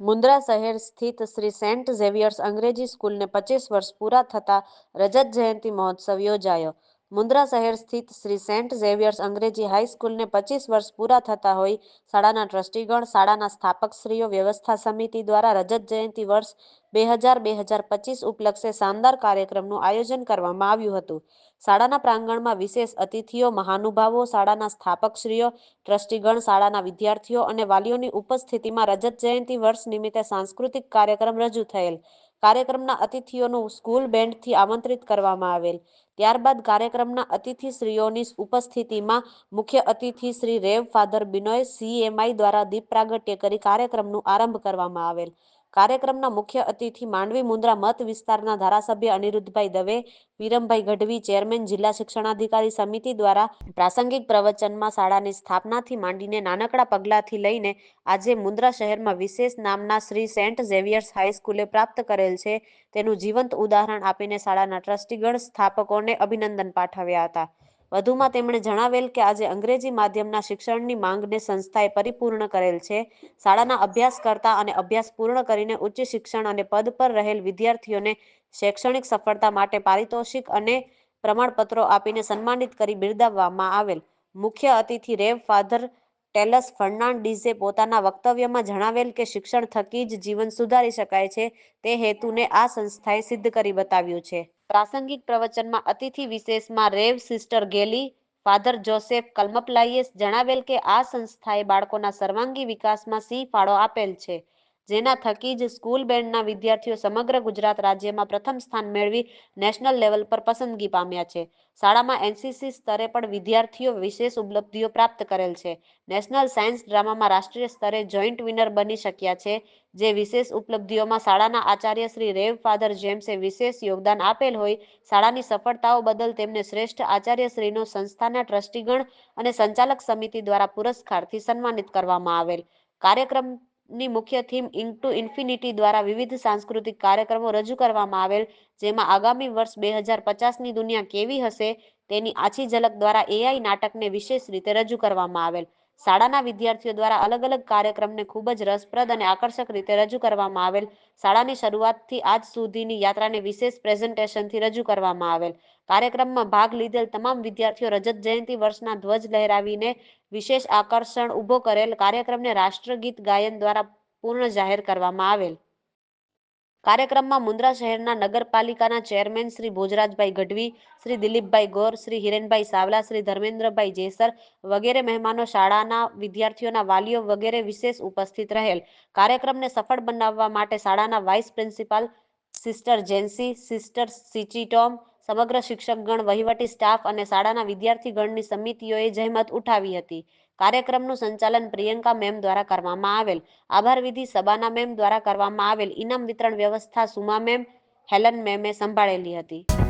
મુન્દ્રા શહેર સ્થિત Shri Saint Xavier's અંગ્રેજી સ્કૂલને પચીસ વર્ષ પૂરા થતા રજત જયંતિ મહોત્સવ યોજાયો. મુન્દ્રા શહેર સ્થિત શ્રી સેન્ટ ઝેવિયર્સ અંગ્રેજી હાઈસ્કૂલને પચીસ વર્ષ પૂરા થતા હોય શાળાના ટ્રસ્ટીગણ, શાળાના સ્થાપકશ્રીઓ, વ્યવસ્થા સમિતિ દ્વારા રજત જયંતિ વર્ષ બે હજાર બે હજાર પચીસ ઉપલક્ષે શાનદાર કાર્યક્રમનું આયોજન કરવામાં આવ્યું હતું. શાળાના પ્રાંગણમાં વિશેષ અતિથિઓ, મહાનુભાવો, શાળાના સ્થાપકશ્રીઓ, ટ્રસ્ટીગણ, શાળાના વિદ્યાર્થીઓ અને વાલીઓની ઉપસ્થિતિમાં રજત જયંતિ વર્ષ નિમિત્તે સાંસ્કૃતિક કાર્યક્રમ રજૂ થયેલ. કાર્યક્રમના અતિથિઓનું સ્કૂલ બેન્ડથી આમંત્રિત કરવામાં આવેલ. ત્યારબાદ કાર્યક્રમના અતિથિશ્રીઓની ઉપસ્થિતિમાં મુખ્ય અતિથિ Shri Rev father Binoy CMI દ્વારા દીપ પ્રાગટ્ય કરી કાર્યક્રમનું આરંભ કરવામાં આવેલ. કાર્યક્રમના મુખ્ય અતિથિ માંડવી મુન્દ્રા મત વિસ્તારના ધારાસભ્ય અનિરુદ્ધભાઈ દવે, વિરમભાઈ ગઢવી, ચેરમેન જિલ્લા શિક્ષણાધિકારી સમિતિ દ્વારા પ્રાસંગિક પ્રવચનમાં શાળાની સ્થાપનાથી માંડીને નાનકડા પગલાંથી લઈને આજે મુન્દ્રા શહેરમાં વિશેષ નામના શ્રી સેન્ટ ઝેવિયર્સ હાઈસ્કૂલે પ્રાપ્ત કરેલ છે. તેનું જીવંત ઉદાહરણ આપીને શાળાના ટ્રસ્ટીગણ સ્થાપકોને અભિનંદન પાઠવ્યા હતા. વધુમાં તેમણે જણાવેલ કે આજે અંગ્રેજી માધ્યમના શિક્ષણની માંગને સંસ્થાએ પરિપૂર્ણ કરેલ છે. શાળાના અભ્યાસ કરતા અને અભ્યાસ પૂર્ણ કરીને ઉચ્ચ શિક્ષણ અને પદ પર રહેલ વિદ્યાર્થીઓને શૈક્ષણિક સફળતા માટે પારિતોષિક અને પ્રમાણપત્રો આપીને સન્માનિત કરી બિરદાવવામાં આવેલ. મુખ્ય અતિથિ રેવ ફાધર ટેલસ ફર્નાન્ડીઝે પોતાના વક્તવ્યમાં જણાવેલ કે શિક્ષણ થકી જ જીવન સુધારી શકાય છે. તે હેતુને આ સંસ્થાએ સિદ્ધ કરી બતાવ્યું છે. પ્રાસંગિક પ્રવચનમાં અતિથિ વિશેષમાં રેવ સિસ્ટર ગેલી, ફાધર જોસેફ કલમપલાઈએ જણાવેલ કે આ સંસ્થાએ બાળકોના સર્વાંગી વિકાસમાં સિંહ ફાળો આપેલ છે. જેના થકી જ સ્કૂલ બેન્ડના વિદ્યાર્થીઓ સમગ્ર ગુજરાત રાજ્યમાં પ્રથમ સ્થાન મેળવી નેશનલ લેવલ પર પસંદગી પામ્યા છે. શાળામાં એનસીસી સ્તરે પણ વિદ્યાર્થીઓ વિશેષ ઉપલબ્ધિઓ પ્રાપ્ત કરેલ છે. નેશનલ સાયન્સ ડ્રામામાં રાષ્ટ્રીય સ્તરે જોઈન્ટ વિનર બની શક્યા છે, જે વિશેષ ઉપલબ્ધિઓમાં શાળાના આચાર્ય શ્રી રેવ ફાધર જેમ્સે વિશેષ યોગદાન આપેલ હોય, શાળાની સફળતાઓ બદલ તેમને શ્રેષ્ઠ આચાર્યશ્રીનો સંસ્થાના ટ્રસ્ટીગણ અને સંચાલક સમિતિ દ્વારા પુરસ્કારથી સન્માનિત કરવામાં આવેલ. કાર્યક્રમની મુખ્ય થીમ ઇન્ટુ ઇન્ફિનિટી દ્વારા વિવિધ સાંસ્કૃતિક કાર્યક્રમો રજૂ કરવામાં આવેલ, જેમાં આગામી વર્ષ બે હજાર પચાસની દુનિયા કેવી હશે તેની આછી ઝલક દ્વારા એઆઈ નાટકને વિશેષ રીતે રજૂ કરવામાં આવેલ. શાળાના વિદ્યાર્થીઓ દ્વારા અલગ અલગ કાર્યક્રમને ખૂબ જ રસપ્રદ અને આકર્ષક રીતે રજૂ કરવામાં આવેલ. શાળાની શરૂઆતથી આજ સુધીની યાત્રાને વિશેષ પ્રેઝન્ટેશનથી રજૂ કરવામાં આવેલ. કાર્યક્રમમાં ભાગ લીધેલ તમામ વિદ્યાર્થીઓ રજત જયંતિ વર્ષના ધ્વજ લહેરાવીને વિશેષ આકર્ષણ ઊભો કરેલ કાર્યક્રમને રાષ્ટ્રગીત ગાયન દ્વારા પૂર્ણ જાહેર કરવામાં આવેલ. કાર્યક્રમમાં મુન્દ્રા શહેરના નગરપાલિકાના ચેરમેન શ્રી ભોજરાજભાઈ ગઢવી, શ્રી દિલીપભાઈ ગોર, શ્રી હિરેનભાઈ સાવલા, શ્રી ધર્મેન્દ્રભાઈ જેસર વગેરે મહેમાનો શાળાના વિદ્યાર્થીઓના વાલીઓ વગેરે વિશેષ ઉપસ્થિત રહેલ. કાર્યક્રમને સફળ બનાવવા માટે શાળાના vice principal, sister Jency, sister Sichi Tom સમગ્ર શિક્ષકગણ, વહીવટી સ્ટાફ અને શાળાના વિદ્યાર્થીગણની સમિતિઓએ જહેમત ઉઠાવી હતી. કાર્યક્રમનું સંચાલન પ્રિયંકા મેમ દ્વારા કરવામાં આવેલ. આભાર વિધિ સબાના મેમ દ્વારા કરવામાં આવેલ. ઇનામ વિતરણ વ્યવસ્થા સુમા મેમ, હેલન મેમે સંભાળેલી હતી.